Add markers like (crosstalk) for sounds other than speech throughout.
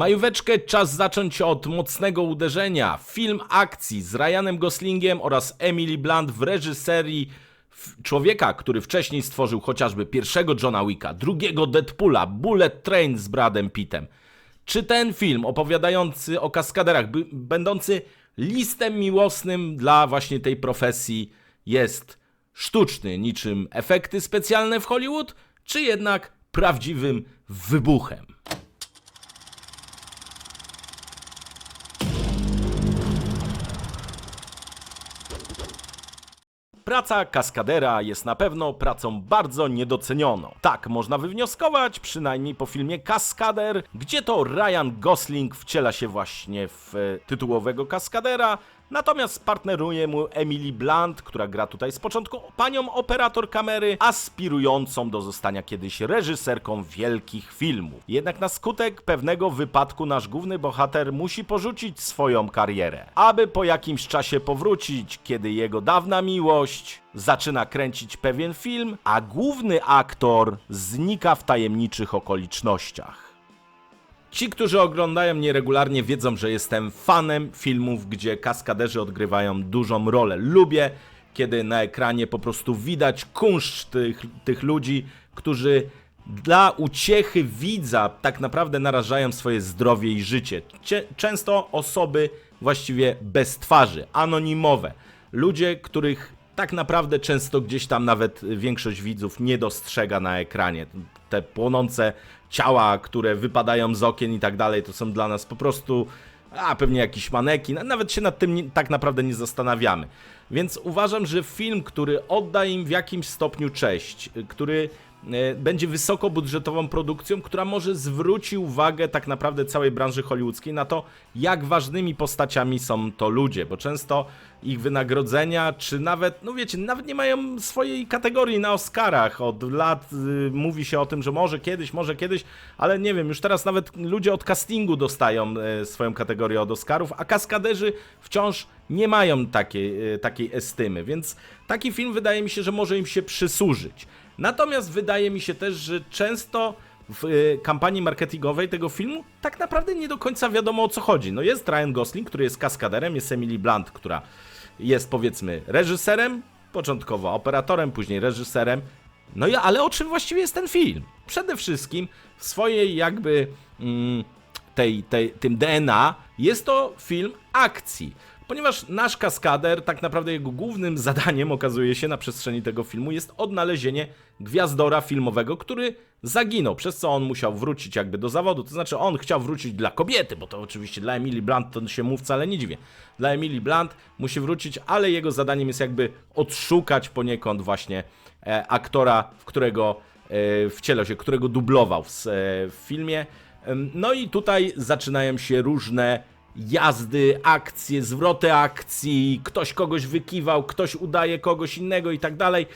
Majóweczkę czas zacząć od mocnego uderzenia. Film akcji z Ryanem Goslingiem oraz Emily Blunt w reżyserii człowieka, który wcześniej stworzył chociażby pierwszego Johna Wicka, drugiego Deadpoola, Bullet Train z Bradem Pittem. Czy ten film opowiadający o kaskaderach, będący listem miłosnym dla właśnie tej profesji jest sztuczny, niczym efekty specjalne w Hollywood, czy jednak prawdziwym wybuchem? Praca kaskadera jest na pewno pracą bardzo niedocenioną. Tak można wywnioskować, przynajmniej po filmie Kaskader, gdzie to Ryan Gosling wciela się właśnie w e, tytułowego kaskadera, natomiast partneruje mu Emily Blunt, która gra tutaj z początku panią operator kamery, aspirującą do zostania kiedyś reżyserką wielkich filmów. Jednak na skutek pewnego wypadku nasz główny bohater musi porzucić swoją karierę, aby po jakimś czasie powrócić, kiedy jego dawna miłość zaczyna kręcić pewien film, a główny aktor znika w tajemniczych okolicznościach. Ci, którzy oglądają mnie regularnie, wiedzą, że jestem fanem filmów, gdzie kaskaderzy odgrywają dużą rolę. Lubię, kiedy na ekranie po prostu widać kunszt tych, tych ludzi, którzy dla uciechy widza tak naprawdę narażają swoje zdrowie i życie. Cie- często osoby właściwie bez twarzy, anonimowe. Ludzie, których tak naprawdę często gdzieś tam nawet większość widzów nie dostrzega na ekranie. Te płonące ciała, które wypadają z okien i tak dalej, to są dla nas po prostu, a pewnie jakiś manekin, nawet się nad tym nie, tak naprawdę nie zastanawiamy. Więc uważam, że film, który odda im w jakimś stopniu cześć, który e, będzie wysokobudżetową produkcją, która może zwróci uwagę tak naprawdę całej branży hollywoodzkiej na to, jak ważnymi postaciami są to ludzie, bo często ich wynagrodzenia, czy nawet, no wiecie, nawet nie mają swojej kategorii na Oscarach. Od lat y, mówi się o tym, że może kiedyś, może kiedyś, ale nie wiem, już teraz nawet ludzie od castingu dostają y, swoją kategorię od Oscarów, a kaskaderzy wciąż nie mają takiej, y, takiej estymy, więc taki film wydaje mi się, że może im się przysłużyć. Natomiast wydaje mi się też, że często w y, kampanii marketingowej tego filmu tak naprawdę nie do końca wiadomo o co chodzi. No jest Ryan Gosling, który jest kaskaderem, jest Emily Blunt, która jest powiedzmy reżyserem, początkowo operatorem, później reżyserem. No i ale o czym właściwie jest ten film? Przede wszystkim w swojej jakby mm, tej, tej, tym DNA jest to film akcji. Ponieważ nasz kaskader, tak naprawdę jego głównym (laughs) zadaniem okazuje się na przestrzeni tego filmu jest odnalezienie gwiazdora filmowego, który zaginął, przez co on musiał wrócić jakby do zawodu. To znaczy on chciał wrócić dla kobiety, bo to oczywiście dla Emily Blunt to się mu wcale nie dziwię. Dla Emily Blunt musi wrócić, ale jego zadaniem jest jakby odszukać poniekąd właśnie e, aktora, w którego e, wcielał się, którego dublował w, e, w filmie. No i tutaj zaczynają się różne jazdy, akcje, zwroty akcji, ktoś kogoś wykiwał, ktoś udaje kogoś innego i tak dalej.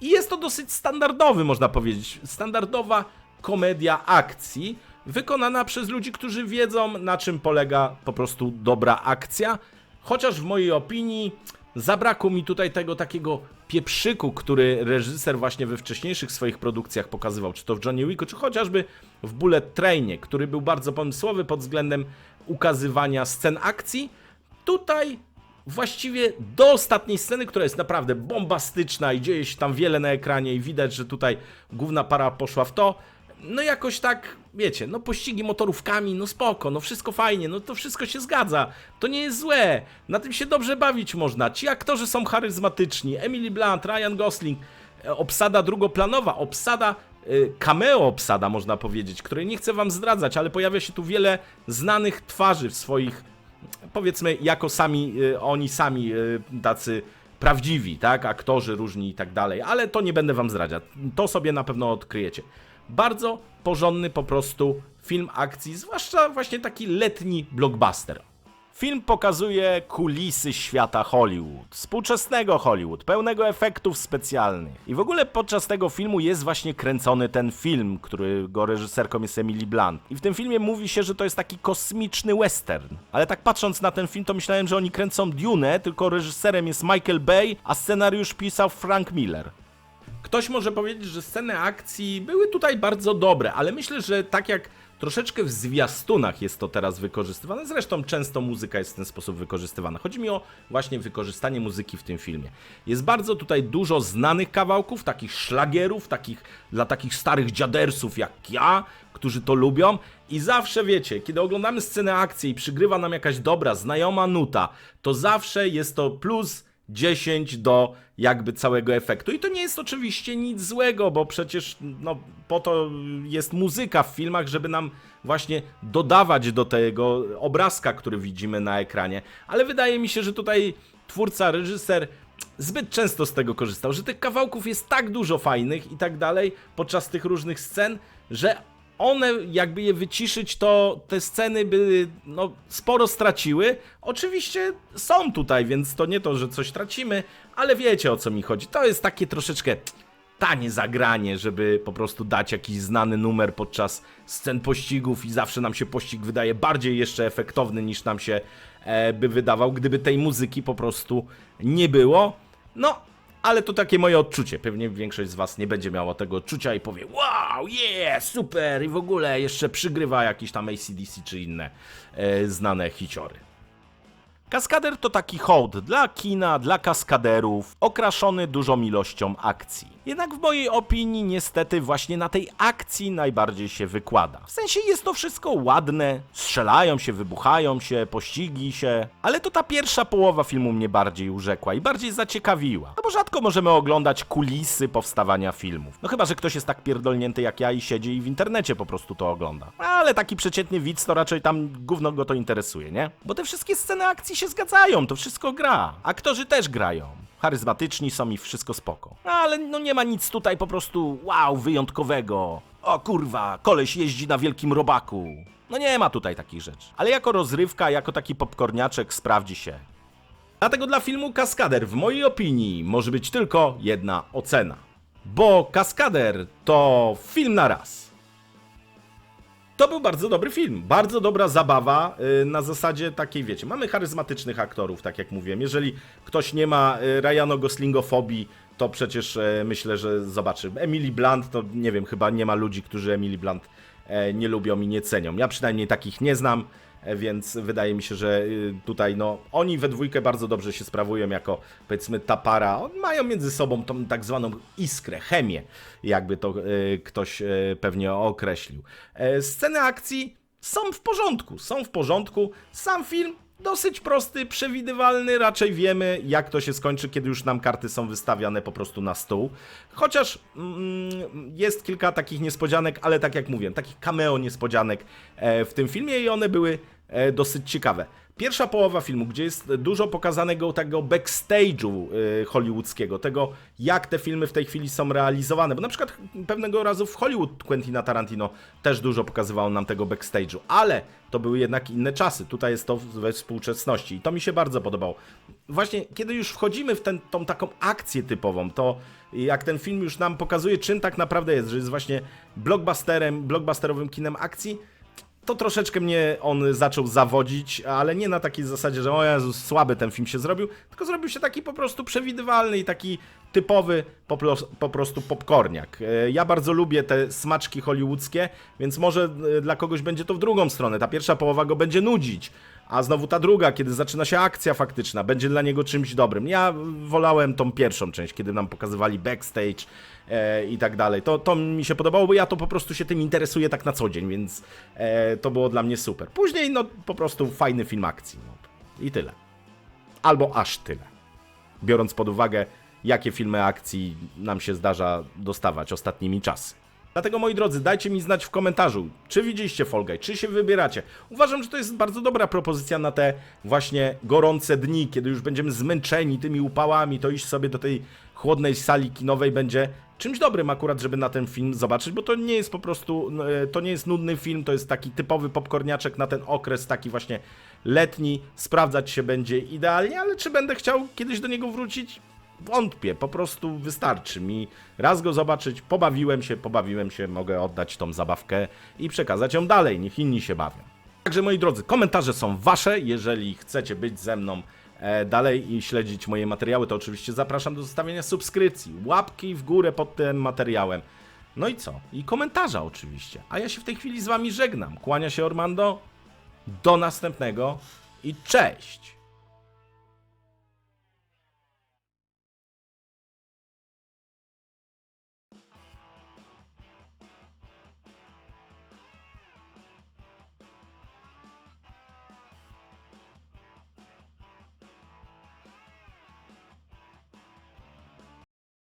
I jest to dosyć standardowy, można powiedzieć, standardowa komedia akcji, wykonana przez ludzi, którzy wiedzą, na czym polega po prostu dobra akcja. Chociaż w mojej opinii zabrakło mi tutaj tego takiego pieprzyku, który reżyser właśnie we wcześniejszych swoich produkcjach pokazywał, czy to w Johnny Wicku, czy chociażby w Bullet Trainie, który był bardzo pomysłowy pod względem ukazywania scen akcji. Tutaj właściwie do ostatniej sceny, która jest naprawdę bombastyczna i dzieje się tam wiele na ekranie i widać, że tutaj główna para poszła w to. No jakoś tak, wiecie, no pościgi motorówkami, no spoko, no wszystko fajnie, no to wszystko się zgadza. To nie jest złe, na tym się dobrze bawić można. Ci aktorzy są charyzmatyczni, Emily Blunt, Ryan Gosling, e, obsada drugoplanowa, obsada y, cameo obsada, można powiedzieć, której nie chcę wam zdradzać, ale pojawia się tu wiele znanych twarzy w swoich powiedzmy, jako sami, y, oni sami tacy prawdziwi, tak, aktorzy różni i tak dalej, ale to nie będę wam zdradzać, to sobie na pewno odkryjecie. Bardzo porządny po prostu film akcji, zwłaszcza właśnie taki letni blockbuster. Film pokazuje kulisy świata Hollywood, współczesnego Hollywood, pełnego efektów specjalnych. I w ogóle podczas tego filmu jest właśnie kręcony ten film, którego reżyserką jest Emily Blunt. I w tym filmie mówi się, że to jest taki kosmiczny western. Ale tak patrząc na ten film, to myślałem, że oni kręcą Dune, tylko reżyserem jest Michael Bay, a scenariusz pisał Frank Miller. Ktoś może powiedzieć, że sceny akcji były tutaj bardzo dobre, ale myślę, że tak jak Troszeczkę w zwiastunach jest to teraz wykorzystywane, zresztą często muzyka jest w ten sposób wykorzystywana. Chodzi mi o właśnie wykorzystanie muzyki w tym filmie. Jest bardzo tutaj dużo znanych kawałków, takich szlagierów, takich dla takich starych dziadersów jak ja, którzy to lubią. I zawsze wiecie, kiedy oglądamy scenę akcji i przygrywa nam jakaś dobra, znajoma nuta, to zawsze jest to plus 10 do jakby całego efektu. I to nie jest oczywiście nic złego, bo przecież no, po to jest muzyka w filmach, żeby nam właśnie dodawać do tego obrazka, który widzimy na ekranie. Ale wydaje mi się, że tutaj twórca, reżyser zbyt często z tego korzystał, że tych kawałków jest tak dużo fajnych i tak dalej podczas tych różnych scen, że one, jakby je wyciszyć, to te sceny by no, sporo straciły. Oczywiście są tutaj, więc to nie to, że coś tracimy, ale wiecie o co mi chodzi. To jest takie troszeczkę tanie zagranie, żeby po prostu dać jakiś znany numer podczas scen pościgów i zawsze nam się pościg wydaje bardziej jeszcze efektowny niż nam się e, by wydawał, gdyby tej muzyki po prostu nie było. No, ale to takie moje odczucie. Pewnie większość z Was nie będzie miała tego odczucia i powie: Wow, yeah, super! I w ogóle jeszcze przygrywa jakiś tam ACDC czy inne e, znane hiciory. Kaskader to taki hołd dla kina, dla kaskaderów, okraszony dużą ilością akcji. Jednak w mojej opinii niestety właśnie na tej akcji najbardziej się wykłada. W sensie jest to wszystko ładne, strzelają się, wybuchają się, pościgi się, ale to ta pierwsza połowa filmu mnie bardziej urzekła i bardziej zaciekawiła. No bo rzadko możemy oglądać kulisy powstawania filmów. No chyba, że ktoś jest tak pierdolnięty jak ja i siedzi i w internecie po prostu to ogląda. Ale taki przeciętny widz to raczej tam gówno go to interesuje, nie? Bo te wszystkie sceny akcji się zgadzają, to wszystko gra. Aktorzy też grają. Charyzmatyczni są i wszystko spoko. No, ale no nie ma nic tutaj po prostu wow, wyjątkowego. O kurwa, koleś jeździ na wielkim robaku. No nie ma tutaj takich rzeczy. Ale jako rozrywka, jako taki popcorniaczek sprawdzi się. Dlatego dla filmu Kaskader w mojej opinii może być tylko jedna ocena. Bo Kaskader to film na raz. To był bardzo dobry film, bardzo dobra zabawa y, na zasadzie takiej, wiecie, mamy charyzmatycznych aktorów, tak jak mówiłem. Jeżeli ktoś nie ma y, Ryano Goslingofobii, to przecież y, myślę, że zobaczy. Emily Blunt, to nie wiem, chyba nie ma ludzi, którzy Emily Blunt e, nie lubią i nie cenią. Ja przynajmniej takich nie znam, więc wydaje mi się, że y, tutaj no oni we dwójkę bardzo dobrze się sprawują jako powiedzmy ta para. Mają między sobą tą tak zwaną iskrę, chemię, jakby to y, ktoś y, pewnie określił. E, Sceny akcji są w porządku, są w porządku. Sam film dosyć prosty, przewidywalny, raczej wiemy jak to się skończy, kiedy już nam karty są wystawiane po prostu na stół. Chociaż mm, jest kilka takich niespodzianek, ale tak jak mówiłem, takich cameo niespodzianek e, w tym filmie i one były e, dosyć ciekawe. Pierwsza połowa filmu, gdzie jest dużo pokazanego tego backstage'u y, hollywoodzkiego, tego jak te filmy w tej chwili są realizowane, bo na przykład pewnego razu w Hollywood Quentina Tarantino też dużo pokazywało nam tego backstage'u, ale to były jednak inne czasy, tutaj jest to we współczesności i to mi się bardzo podobało. Właśnie kiedy już wchodzimy w ten, tą taką akcję typową, to jak ten film już nam pokazuje czym tak naprawdę jest, że jest właśnie blockbusterem, blockbusterowym kinem akcji, to troszeczkę mnie on zaczął zawodzić, ale nie na takiej zasadzie, że o Jezus, słaby ten film się zrobił, tylko zrobił się taki po prostu przewidywalny i taki typowy po, prostu popcorniak. E, Ja bardzo lubię te smaczki hollywoodzkie, więc może e, dla kogoś będzie to w drugą stronę. Ta pierwsza połowa go będzie nudzić, a znowu ta druga, kiedy zaczyna się akcja faktyczna, będzie dla niego czymś dobrym. Ja wolałem tą pierwszą część, kiedy nam pokazywali backstage e, i tak dalej. To, to mi się podobało, bo ja to po prostu się tym interesuję tak na co dzień, więc e, to było dla mnie super. Później, no po prostu fajny film akcji. No. I tyle. Albo aż tyle. Biorąc pod uwagę, jakie filmy akcji nam się zdarza dostawać ostatnimi czasy. Dlatego moi drodzy, dajcie mi znać w komentarzu, czy widzieliście Fall Guy, czy się wybieracie. Uważam, że to jest bardzo dobra propozycja na te właśnie gorące dni, kiedy już będziemy zmęczeni tymi upałami, to iść sobie do tej chłodnej sali kinowej będzie czymś dobrym akurat, żeby na ten film zobaczyć, bo to nie jest po prostu, no, e, to nie jest nudny film, to jest taki typowy popcorniaczek na ten okres, taki właśnie letni, sprawdzać się będzie idealnie, ale czy będę chciał kiedyś do niego wrócić? Wątpię, po prostu wystarczy mi raz go zobaczyć, pobawiłem się, pobawiłem się, mogę oddać tą zabawkę i przekazać ją dalej, niech inni się bawią. Także moi drodzy, komentarze są wasze, jeżeli chcecie być ze mną e, dalej i śledzić moje materiały, to oczywiście zapraszam do zostawienia subskrypcji, łapki w górę pod tym materiałem. No i co? I komentarza oczywiście. A ja się w tej chwili z wami żegnam. Kłania się Ormando. Do następnego i cześć!